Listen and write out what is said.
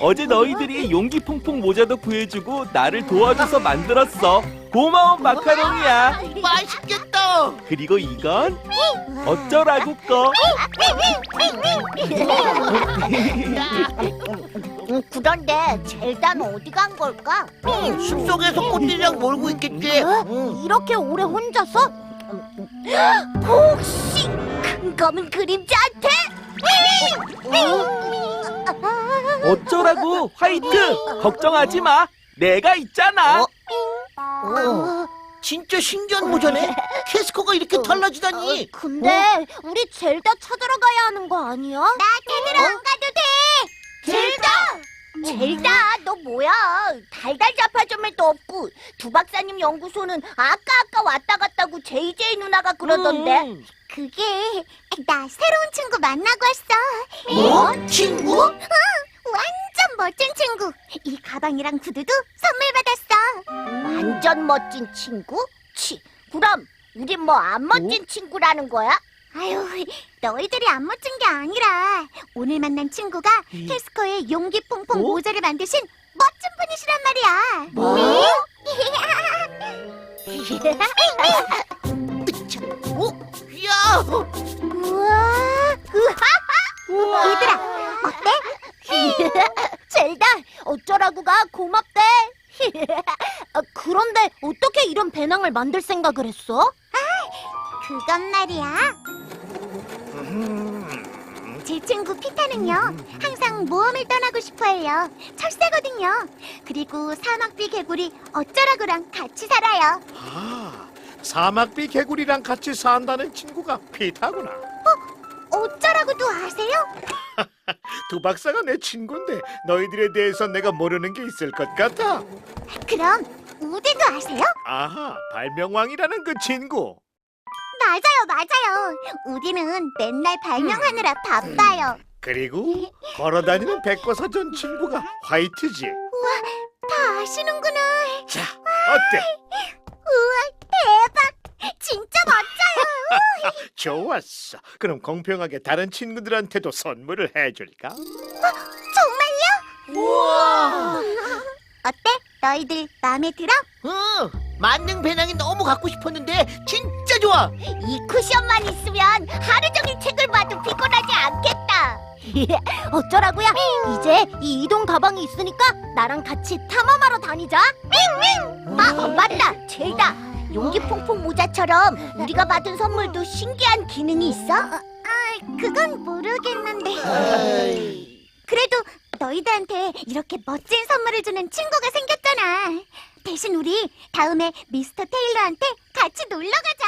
어제 너희들이 용기 퐁퐁 모자도 구해주고 나를 도와줘서 만들었어. 고마운 마카롱이야. 맛있겠다. 그리고 이건 어쩌라고 거. 음, 그런데 젤다는 어디 간 걸까? 숲속에서 꽃들이랑 놀고 있겠지. 응. 이렇게 오래 혼자서? 혹시 큰 검은 그림자한테? 어쩌라고 화이트. 걱정하지 마. 내가 있잖아. 어? 어, 진짜 신기한 모자네. 캐스커가 이렇게 달라지다니. 근데 우리 젤다 찾으러 가야 하는 거 아니야? 나 찾으러 안 가도. 젤다, 너 뭐야? 달달 자파점에도 없고 두 박사님 연구소는 아까 아까 왔다 갔다고 JJ 누나가 그러던데. 음. 그게 나 새로운 친구 만나고 왔어. 뭐? 친구? 완전 멋진 친구. 이 가방이랑 구두도 선물 받았어. 완전 멋진 친구? 치, 그럼 우린 뭐 안 멋진 친구라는 거야? 아유, 너희들이 안 멋진 게 아니라 오늘 만난 친구가 캐스커의 용기 퐁퐁 어? 모자를 만드신 멋진 분이시란 말이야. 뭐? 네? 어? 야! 우와, 우와, 얘들아, 어때? 젤다, 어쩌라고가 고맙대. 아, 그런데 어떻게 이런 배낭을 만들 생각을 했어? 아, 그건 말이야. 제 친구 피타는요, 항상 모험을 떠나고 싶어해요. 철새거든요. 그리고 사막비 개구리 어쩌라고랑 같이 살아요. 아, 사막비 개구리랑 같이 산다는 친구가 피타구나. 어쩌라고도 아세요? 두 박사가 내 친구인데 너희들에 대해서 내가 모르는 게 있을 것 같아. 그럼 우디도 아세요? 아하, 발명왕이라는 그 친구. 맞아요, 맞아요. 우디는 맨날 발명하느라 바빠요. 그리고 걸어다니는 백과사전 친구가 화이트지. 다 아시는구나. 자, 어때? 우와, 대박! 진짜 멋져요. 좋았어. 그럼 공평하게 다른 친구들한테도 선물을 해줄까? 정말요? 우와. 어때? 너희들 마음에 들어? 응. 만능 배낭이 너무 갖고 싶었는데 진짜 좋아. 이 쿠션만 있으면 하루 종일 책을 봐도 피곤하지 않겠다. 어쩌라고요? 이제 이 이동 가방이 있으니까 나랑 같이 탐험하러 다니자. 아, 맞다. 젤다. 용기 퐁퐁 모자처럼 우리가 받은 선물도 신기한 기능이 있어? 아, 그건 모르겠는데. 그래도 너희들한테 이렇게 멋진 선물을 주는 친구가 생겼잖아. 대신 우리 다음에 미스터 테일러한테 같이 놀러 가자.